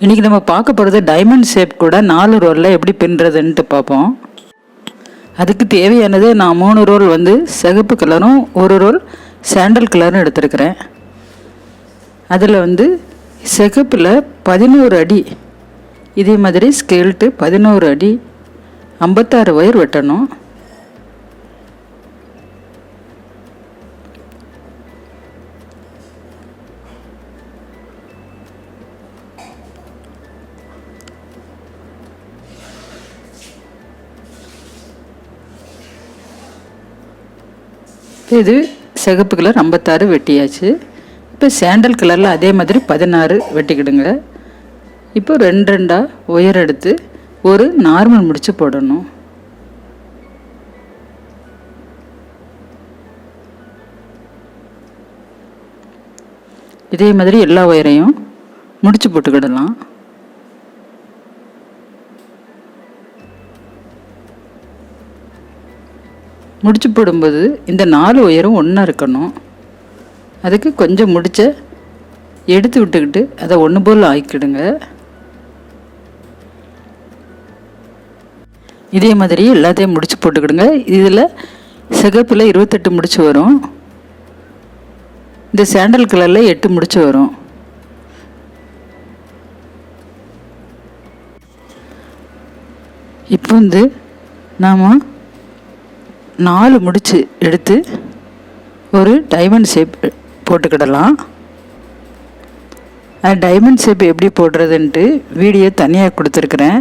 இன்றைக்கி நம்ம பார்க்க போகிறது டைமண்ட் ஷேப் கூட நாலு ரோலில் எப்படி பின்னுறதுன்ட்டு பார்ப்போம். அதுக்கு தேவையானது நான் மூணு ரோல் வந்து சிகப்பு கலரும் ஒரு ரோல் சாண்டல் கலரும் எடுத்திருக்கிறேன். அதில் வந்து சிகப்பில் பதினோரு அடி இதே மாதிரி ஸ்கேல்ட்டு பதினோரு அடி ஐம்பத்தாறு ஒயர் வெட்டணும். இது சிகப்பு கலர் ஐம்பத்தாறு வெட்டியாச்சு. இப்போ சேண்டல் கலரில் அதே மாதிரி பதினாறு வெட்டிக்கிடுங்க. இப்போ ரெண்டு ரெண்டாக உயர் எடுத்து ஒரு நார்மல் முடிச்சு போடணும். இதே மாதிரி எல்லா ஒயரையும் முடிச்சு போட்டுக்கிடலாம். முடிச்சு போடும்போது இந்த நாலு உயரம் ஒன்றா இருக்கணும். அதுக்கு கொஞ்சம் முடிச்ச எடுத்து விட்டுக்கிட்டு அதை ஒன்று போல் ஆக்கிடுங்க. இதே மாதிரி எல்லாத்தையும் முடிச்சு போட்டுக்கிடுங்க. இதில் சிகப்பில் இருபத்தெட்டு முடிச்சு வரும். இந்த சாண்டல் கலரில் எட்டு முடிச்சு வரும். இப்போ வந்து நாம் நாலு முடிச்சு எடுத்து ஒரு டைமண்ட் ஷேப் போட்டுக்கிடலாம். டைமண்ட் ஷேப் எப்படி போடுறதுன்ட்டு வீடியோ தனியாக கொடுத்துருக்குறேன்.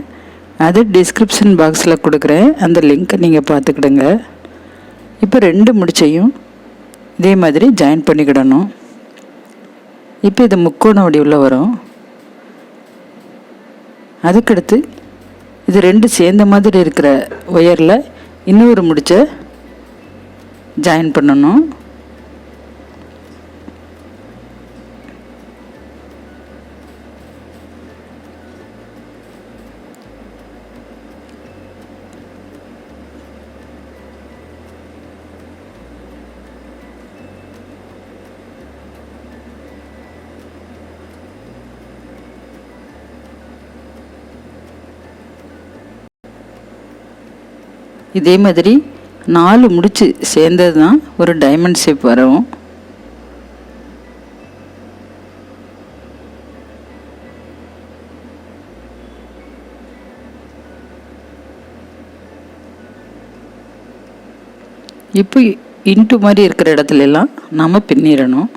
அது டிஸ்கிரிப்ஷன் பாக்ஸில் கொடுக்குறேன். அந்த லிங்க்கை நீங்கள் பார்த்துக்கிடுங்க. இப்போ ரெண்டு முடிச்சையும் இதே மாதிரி ஜாயின் பண்ணிக்கிடணும். இப்போ இது முக்கோண வடிவில் வரும். அதுக்கடுத்து இது ரெண்டு சேர்ந்த மாதிரி இருக்கிற ஒயரில் இன்னொரு முடிச்ச ஜாயின் பண்ணணும். இதே மாதிரி நாலு முடிச்சு சேர்ந்தது தான் ஒரு டைமண்ட் ஷேப் வரவும். இப்போ இன்ட்டு மாதிரி இருக்கிற இடத்துல எல்லாம் நாம் பின்னிடணும்.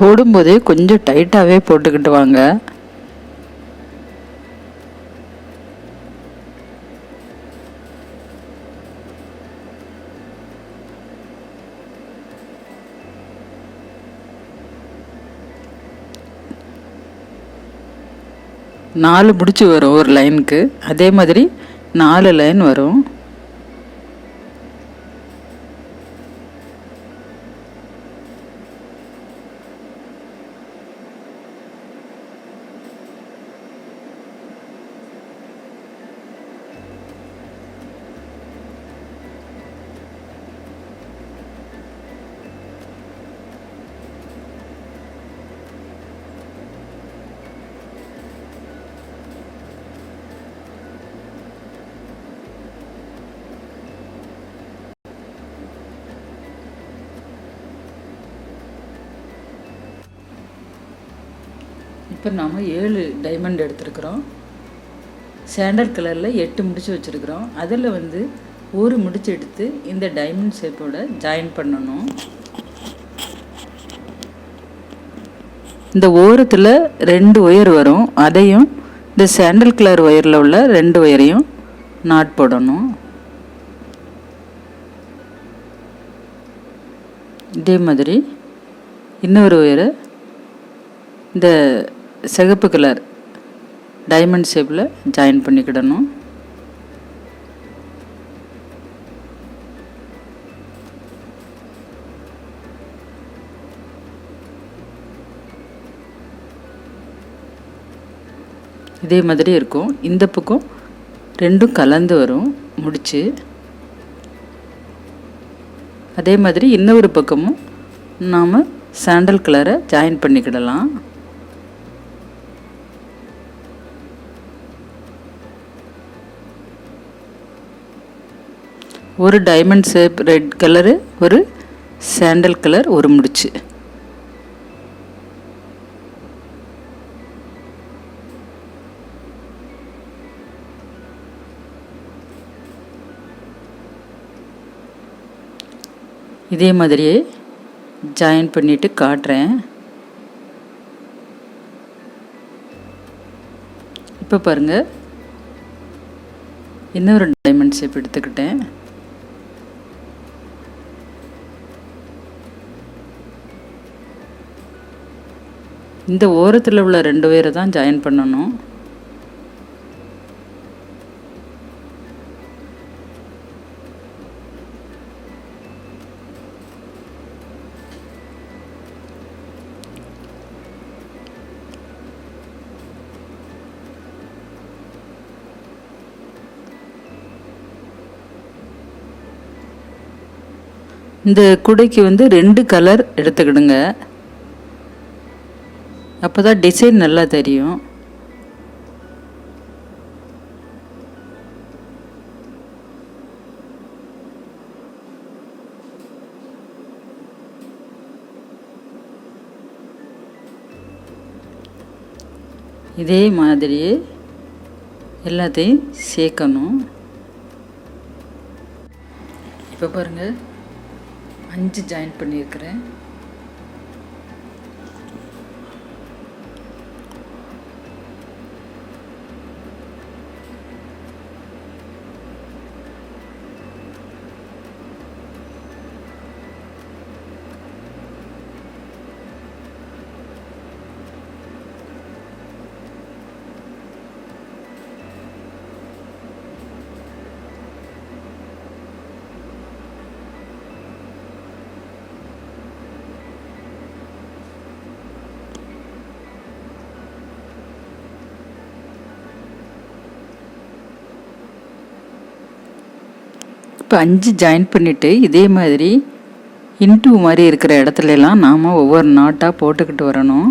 போடும்போதே கொஞ்சம் டைட்டாகவே போட்டுக்கிட்டு வாங்க நாலு முடிச்சு வரும் ஒரு லைனுக்கு. அதே மாதிரி நாலு லைன் வரும். இப்போ நாம் ஏழு டைமண்ட் எடுத்துருக்குறோம். சாண்டல் கலரில் எட்டு முடிச்சு வச்சுருக்குறோம். அதில் வந்து ஒரு முடிச்சு எடுத்து இந்த டைமண்ட் ஷேப்போட ஜாயின் பண்ணணும். இந்த ஓரத்தில் ரெண்டு ஒயர் வரும். அதையும் இந்த சாண்டல் கலர் ஒயரில் உள்ள ரெண்டு ஒயரையும் நாட் போடணும். இதே மாதிரி இன்னொரு ஒயரை இந்த சிகப்பு கலர் டைமண்ட் ஷேப்பில் ஜாயின் பண்ணிக்கிடணும். இதே மாதிரி இருக்கும். இந்த பக்கம் ரெண்டும் கலந்து வரும். முடிச்சு. அதே மாதிரி இன்னொரு பக்கமும் நாம் சாண்டல் கலரை ஜாயின் பண்ணிக்கிடலாம். ஒரு டைமண்ட் ஷேப் ரெட் கலரு ஒரு சாண்டல் கலர் ஒரு முடிச்சு. இதே மாதிரியே ஜாயின் பண்ணிவிட்டு காட்டுறேன். இப்போ பாருங்கள் இன்னொரு டைமண்ட் ஷேப் எடுத்துக்கிட்டேன். இந்த ஓரத்தில் உள்ள ரெண்டு பேரை தான் ஜாயின் பண்ணணும். இந்த குடைக்கு வந்து ரெண்டு கலர் எடுத்துக்கிடுங்க. அப்போ தான் டிசைன் நல்லா தெரியும். இதே மாதிரி எல்லாத்தையும் சேர்க்கணும். இப்போ பாருங்கள் அஞ்சு ஜாயின் பண்ணியிருக்கிறேன். இப்போ அஞ்சு ஜாயின் பண்ணிவிட்டு இதே மாதிரி இன்டூ மாதிரி இருக்கிற இடத்துலலாம் நாம் ஒவ்வொரு நாட்டாக போட்டுக்கிட்டு வரணும்.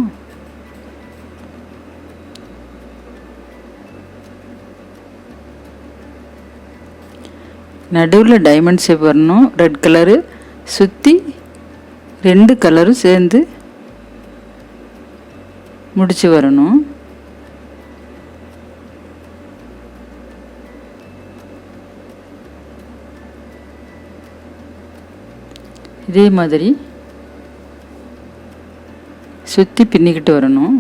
நடுவில் டைமண்ட் ஷேப் வரணும். ரெட் கலரு சுற்றி ரெண்டு கலரும் சேர்ந்து முடித்து வரணும். இதே மாதிரி சுற்றி பின்னிக்கிட்டு வரணும்.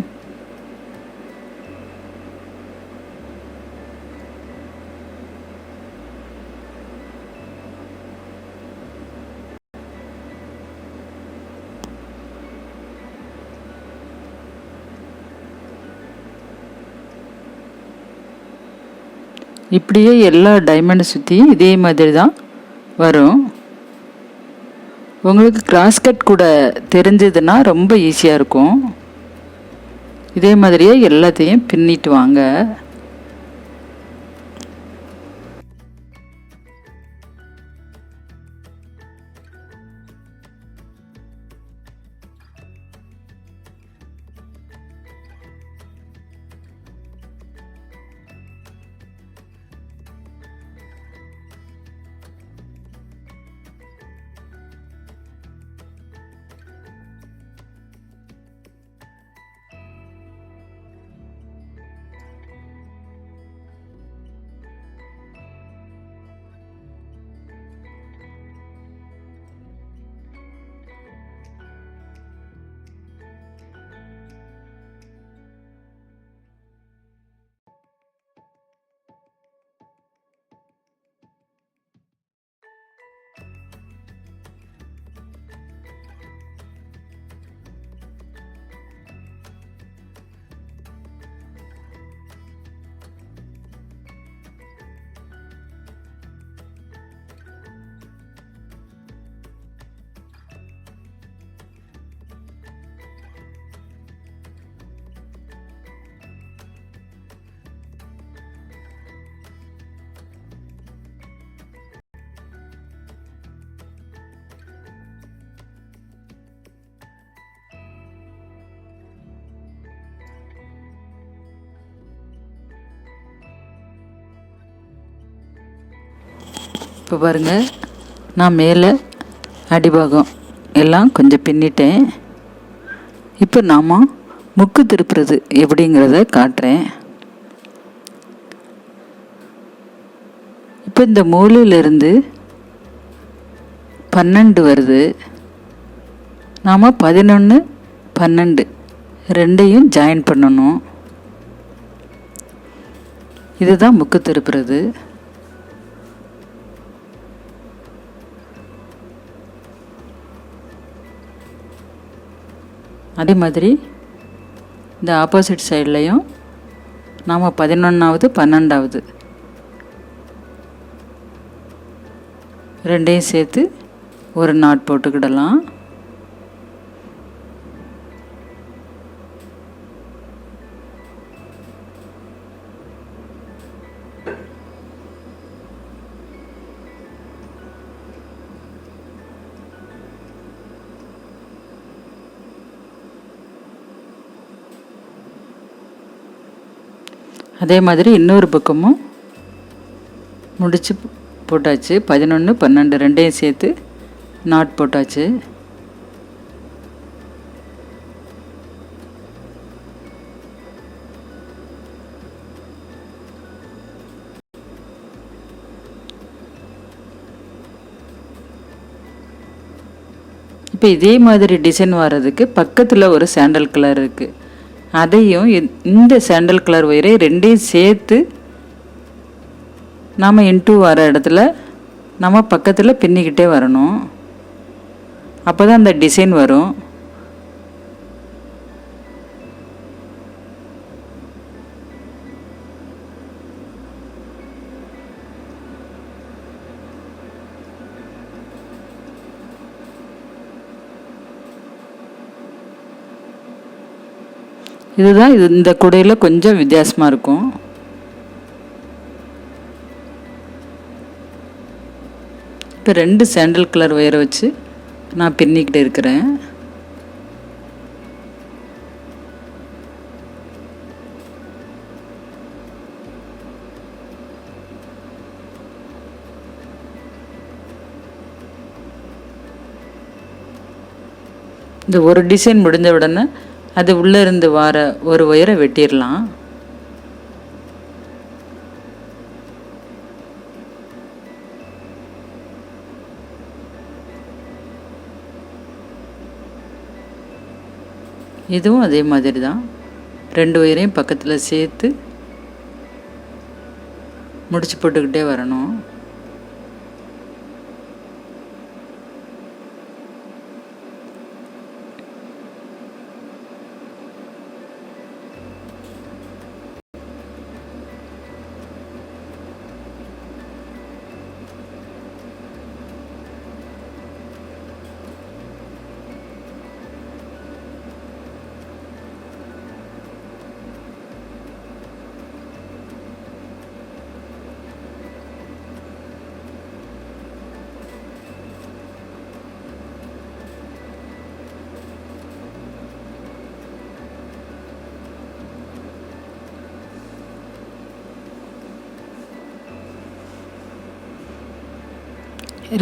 இப்படியே எல்லா டைமண்டை சுற்றியும் இதே மாதிரி தான் வரும். உங்களுக்கு கிராஸ் கட் கூட தெரிஞ்சதுன்னா ரொம்ப ஈஸியாக இருக்கும். இதே மாதிரியே எல்லாத்தையும் பின்னிட்டு வாங்க. இப்போ பாருங்கள் நான் மேலே அடிபாகம் எல்லாம் கொஞ்சம் பின்னிட்டேன். இப்போ நாம் முக்கு திருப்புறது எப்படிங்கிறத காட்டுறேன். இப்போ இந்த மூலையிலிருந்து பன்னெண்டு வருது. நாம் பதினொன்று பன்னெண்டு ரெண்டையும் ஜாயின் பண்ணணும். இதுதான் முக்கு திருப்புறது. அதே மாதிரி இந்த ஆப்போசிட் சைட்லேயும் நாம் பதினொன்றாவது பன்னெண்டாவது ரெண்டையும் சேர்த்து ஒரு நாட் போட்டுக்கிடலாம். அதே மாதிரி இன்னொரு பக்கமும் முடித்து போட்டாச்சு. பதினொன்று பன்னெண்டு ரெண்டையும் சேர்த்து நாட் போட்டாச்சு. இப்போ இதே மாதிரி டிசைன் வர்றதுக்கு பக்கத்தில் ஒரு சாண்டல் கலர் இருக்குது அதையும் இந்த சாண்டல் கலர் ஒயரை ரெண்டையும் சேர்த்து நாம் இன்டூ வர இடத்துல நம்ம பக்கத்தில் பின்னிக்கிட்டே வரணும். அப்போ தான் அந்த டிசைன் வரும். இதுதான் இது இந்த குடையில் கொஞ்சம் வித்தியாசமாக இருக்கும். இப்போ ரெண்டு சாண்டல் கலர் ஒயரை வச்சு நான் பின்னிக்கிட்டு இருக்கிறேன். இந்த ஒரு டிசைன் முடிஞ்ச உடனே அது உள்ளே இருந்து வார ஒரு ஒயரை வெட்டிடலாம் இதுவும் அதே மாதிரி தான் ரெண்டு ஒயரையும் பக்கத்தில் சேர்த்து முடிச்சு போட்டுக்கிட்டே வரணும்.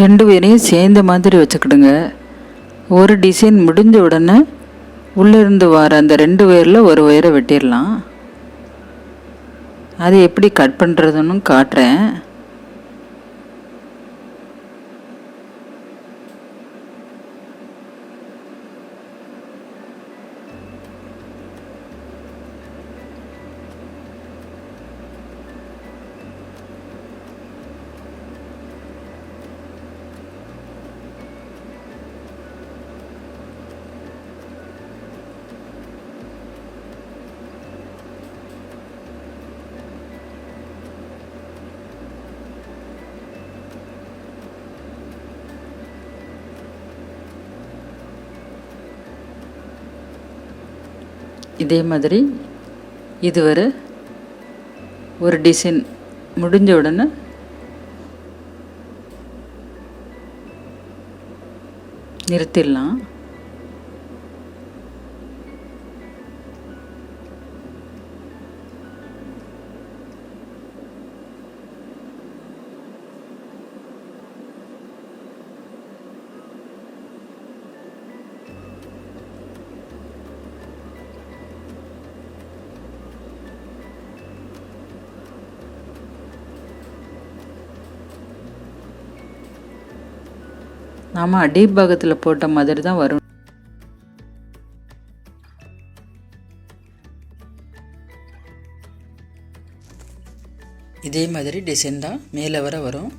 ரெண்டு பேரையும் சேர்ந்த மாதிரி வச்சுக்கிடுங்க. ஒரு டிசைன் முடிஞ்ச உடனே உள்ளிருந்து வர அந்த ரெண்டு ஒயரில் ஒரு ஒயரை வெட்டிடலாம். அது எப்படி கட் பண்ணுறதுன்னு காட்டுறேன். இதே மாதிரி இதுவரை ஒரு டிசைன் முடிஞ்ச உடனே நிறுத்திடலாம். நாம் அடிபாகத்தில் போட்ட மாதிரி தான் வரும். இதே மாதிரி டிசைன் தான் மேலே வர வரும்.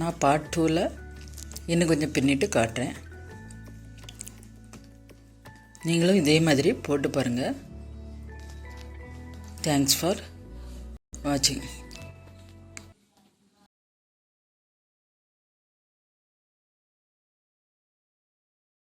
நான் பார்ட் டூவில் இன்னும் கொஞ்சம் பின்னிட்டு காட்டுறேன். நீங்களும் இதே மாதிரி போட்டு பாருங்கள் தேங்க்ஸ் ஃபார் வாட்சிங்